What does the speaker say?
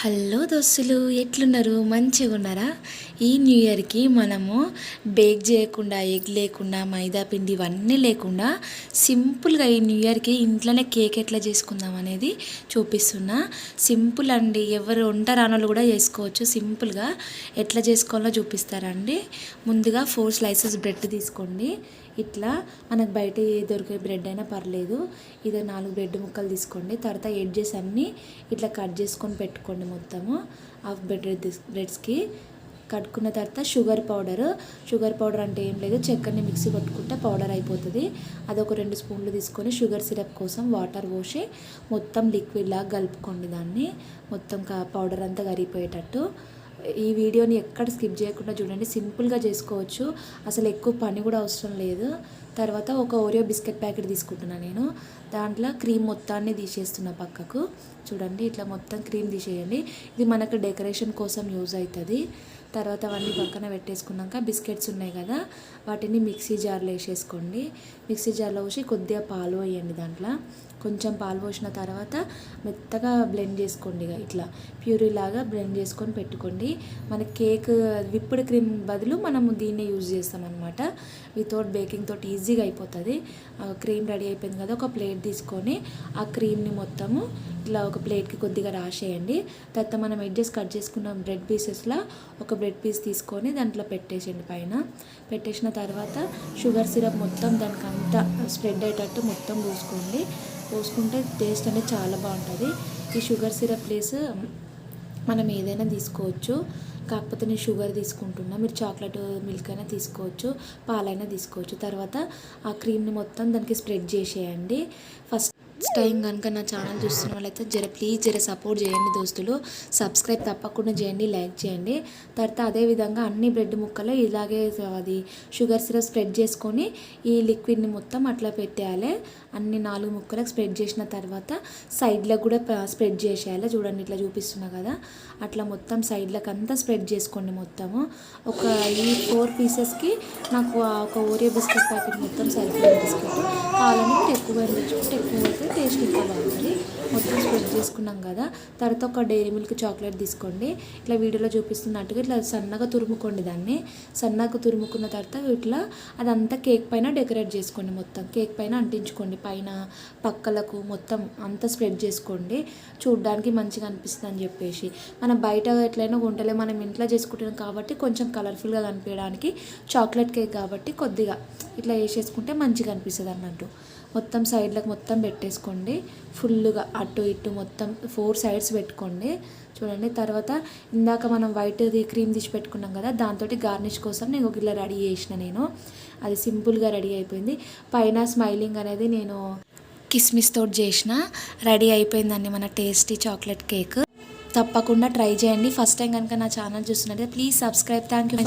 Hello దోస్తులు ఎట్లున్నారు? మంచిగా ఉన్నారా? ఈ న్యూ ఇయర్కి మనము బేక్ చేయకుండా ఎగ్ లేకుండా మైదా పిండి ఇవన్నీ లేకుండా సింపుల్గా ఈ న్యూ ఇయర్కి ఇంట్లోనే కేక్ ఎట్లా చేసుకుందాం అనేది చూపిస్తున్నా. సింపుల్ అండి. ఎవరు వంట రానోళ్ళు కూడా చేసుకోవచ్చు. సింపుల్గా ఎట్లా చేసుకోవాలో చూపిస్తారండి. ముందుగా ఫోర్ స్లైసెస్ బ్రెడ్ తీసుకోండి. ఇట్లా మనకు బయట ఏ దొరికే బ్రెడ్ అయినా పర్లేదు. ఇదే నాలుగు బ్రెడ్ ముక్కలు తీసుకోండి. తర్వాత ఎడ్జెస్ అన్నీ ఇట్లా కట్ చేసుకొని పెట్టుకోండి మొత్తము. హాఫ్ బ్రెడ్ బ్రెడ్స్కి కట్టుకున్న తర్వాత షుగర్ పౌడర్. షుగర్ పౌడర్ అంటే ఏం లేదు. చక్కెరని మిక్సీ కొట్టుకుంటే పౌడర్ అయిపోతుంది. అది ఒక రెండు స్పూన్లు తీసుకొని షుగర్ సిరప్ కోసం వాటర్ పోసి మొత్తం లిక్విడ్ లాగా కలుపుకోండి దాన్ని. మొత్తం పౌడర్ అంతా కరిగిపోయేటట్టు. ఈ వీడియోని ఎక్కడ స్కిప్ చేయకుండా చూడండి. సింపుల్గా చేసుకోవచ్చు. అసలు ఎక్కువ పని కూడా అవసరం లేదు. తర్వాత ఒక ఓరియో బిస్కెట్ ప్యాకెట్ తీసుకుంటున్నాను నేను. దాంట్లో క్రీమ్ మొత్తాన్ని తీసేస్తున్నా పక్కకు. చూడండి ఇట్లా మొత్తం క్రీమ్ తీసేయండి. ఇది మనకు డెకరేషన్ కోసం యూజ్ అవుతుంది తర్వాత అవన్నీ పక్కన పెట్టేసుకున్నాక బిస్కెట్స్ ఉన్నాయి కదా వాటిని మిక్సీ జార్లో వేసేసుకోండి. మిక్సీ జార్లో పోసి కొద్దిగా పాలు వేయండి దాంట్లో. కొంచెం పాలు పోసిన తర్వాత మెత్తగా బ్లెండ్ చేసుకోండి ఇక ఇట్లా. ప్యూరీ లాగా బ్లెండ్ చేసుకొని పెట్టుకోండి. మన కేక్ విప్పుడు క్రీమ్ బదులు మనము దీన్నే యూజ్ చేస్తామన్నమాట. వితౌట్ బేకింగ్ తోటి ఈజీగా అయిపోతుంది. క్రీమ్ రెడీ అయిపోయింది కదా ఒక ప్లేట్ తీసుకొని ఆ క్రీమ్ని మొత్తము ఇట్లా ఒక ప్లేట్కి కొద్దిగా రాసేయండి. తర్వాత మనం ఎడ్జెస్ కట్ చేసుకున్న బ్రెడ్ పీసెస్లో ఒక బ్రెడ్ పీస్ తీసుకొని దాంట్లో పెట్టేసేయండి పైన. పెట్టేసిన తర్వాత షుగర్ సిరప్ మొత్తం దానికి అంతా స్ప్రెడ్ అయ్యేటట్టు మొత్తం పోసుకోండి. పోసుకుంటే టేస్ట్ అనేది చాలా బాగుంటుంది. ఈ షుగర్ సిరప్ ప్లేస్ మనం ఏదైనా తీసుకోవచ్చు. కాకపోతే నేను షుగర్ తీసుకుంటున్నా. మీరు చాక్లెట్ మిల్క్ అయినా తీసుకోవచ్చు. పాలైనా తీసుకోవచ్చు. తర్వాత ఆ క్రీమ్ని మొత్తం దానికి స్ప్రెడ్ చేసేయండి. ఫస్ట్ టైం కనుక నా ఛానల్ చూస్తున్న వాళ్ళైతే జర ప్లీజ్ జర సపోర్ట్ చేయండి దోస్తులు. సబ్స్క్రైబ్ తప్పకుండా చేయండి లైక్ చేయండి. తర్వాత అదేవిధంగా అన్ని బ్రెడ్ ముక్కలు ఇలాగే అది షుగర్ సిరప్ స్ప్రెడ్ చేసుకొని ఈ లిక్విడ్ని మొత్తం అట్లా పెట్టేయాలి. అన్ని నాలుగు ముక్కలకు స్ప్రెడ్ చేసిన తర్వాత సైడ్లకు కూడా స్ప్రెడ్ చేసేయాలి. చూడండి ఇట్లా చూపిస్తున్నా కదా. అట్లా మొత్తం సైడ్లకు అంతా స్ప్రెడ్ చేసుకోండి మొత్తము. ఒక ఈ ఫోర్ పీసెస్కి నాకు ఒక ఓరియో బిస్కెట్ ప్యాకెట్ మొత్తం సరిపోయే బిస్కెట్ కావాలని ఎక్కువ ఎక్కువ అయితే టేస్ట్ ఇంకా బాగుంటుంది మొత్తం స్ప్రెడ్ చేసుకున్నాం కదా. తర్వాత ఒక డైరీ మిల్క్ చాక్లెట్ తీసుకోండి. ఇట్లా వీడియోలో చూపిస్తున్నట్టుగా ఇట్లా సన్నగా తురుముకోండి దాన్ని. సన్నగా తురుముకున్న తర్వాత ఇట్లా అదంతా కేక్ పైన డెకరేట్ చేసుకోండి మొత్తం. కేక్ పైన అంటించుకోండి. పైన పక్కలకు మొత్తం అంతా స్ప్రెడ్ చేసుకోండి. చూడడానికి మంచిగా అనిపిస్తుంది అని చెప్పేసి. మనం బయట ఎట్లయినా వంటలే మనం ఇంట్లో చేసుకుంటాం కాబట్టి కొంచెం కలర్ఫుల్గా కనిపించడానికి చాక్లెట్ కేక్ కాబట్టి కొద్దిగా ఇట్లా వేసేసుకుంటే మంచిగా అనిపిస్తుంది అన్నట్టు. మొత్తం సైడ్లకు మొత్తం పెట్టేసుకోండి. ఫుల్గా అటు ఇటు మొత్తం ఫోర్ సైడ్స్ పెట్టుకోండి. చూడండి తర్వాత ఇందాక మనం వైట్ది క్రీమ్ తీసి పెట్టుకున్నాం కదా దాంతో గార్నిష్ కోసం నేను ఒక ఇలా రెడీ చేసిన నేను. అది సింపుల్గా రెడీ అయిపోయింది. పైన స్మైలింగ్ అనేది నేను కిస్మిస్ తోటి చేసిన. రెడీ అయిపోయిందండి మన టేస్టీ చాక్లెట్ కేక్. తప్పకుండా ట్రై చేయండి. ఫస్ట్ టైం కనుక నా ఛానల్ చూస్తున్నట్టే ప్లీజ్ సబ్స్క్రైబ్. Thank you